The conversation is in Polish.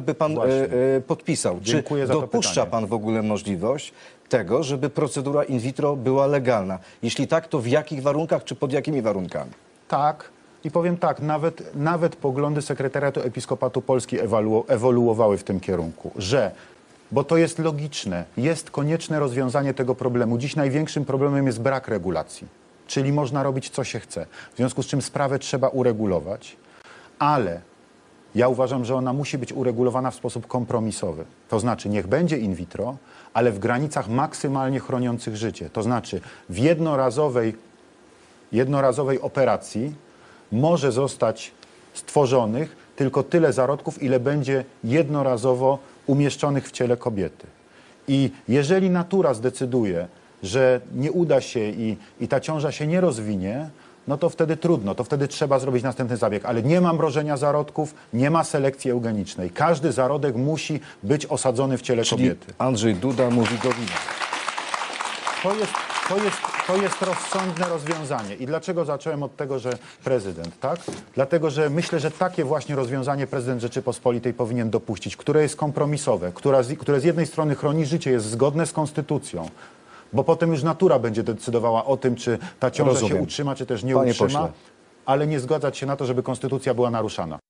by pan Właśnie. e, e, podpisał. Dziękuję Czy za to dopuszcza pytanie. pan w ogóle możliwość tego, żeby procedura in vitro była legalna? Jeśli tak, to w jakich warunkach, czy pod jakimi warunkami? Tak. I powiem tak, nawet, nawet poglądy Sekretariatu Episkopatu Polski ewoluowały w tym kierunku, że, bo to jest logiczne, jest konieczne rozwiązanie tego problemu. Dziś największym problemem jest brak regulacji, czyli można robić co się chce. W związku z czym sprawę trzeba uregulować, ale ja uważam, że ona musi być uregulowana w sposób kompromisowy. To znaczy, niech będzie in vitro, ale w granicach maksymalnie chroniących życie. To znaczy, w jednorazowej jednorazowej operacji może zostać stworzonych tylko tyle zarodków, ile będzie jednorazowo umieszczonych w ciele kobiety. I jeżeli natura zdecyduje, że nie uda się i, i ta ciąża się nie rozwinie, no to wtedy trudno, to wtedy trzeba zrobić następny zabieg. Ale nie ma mrożenia zarodków, nie ma selekcji eugenicznej. Każdy zarodek musi być osadzony w ciele Czyli kobiety. Andrzej Duda mówi do wina. To jest, to, jest, to jest rozsądne rozwiązanie. I dlaczego zacząłem od tego, że prezydent, tak? Dlatego, że myślę, że takie właśnie rozwiązanie prezydent Rzeczypospolitej powinien dopuścić, które jest kompromisowe, która z, które z jednej strony chroni życie, jest zgodne z konstytucją, bo potem już natura będzie decydowała o tym, czy ta ciąża Rozumiem. się utrzyma, czy też nie Panie utrzyma, pośle. ale nie zgadzać się na to, żeby konstytucja była naruszana.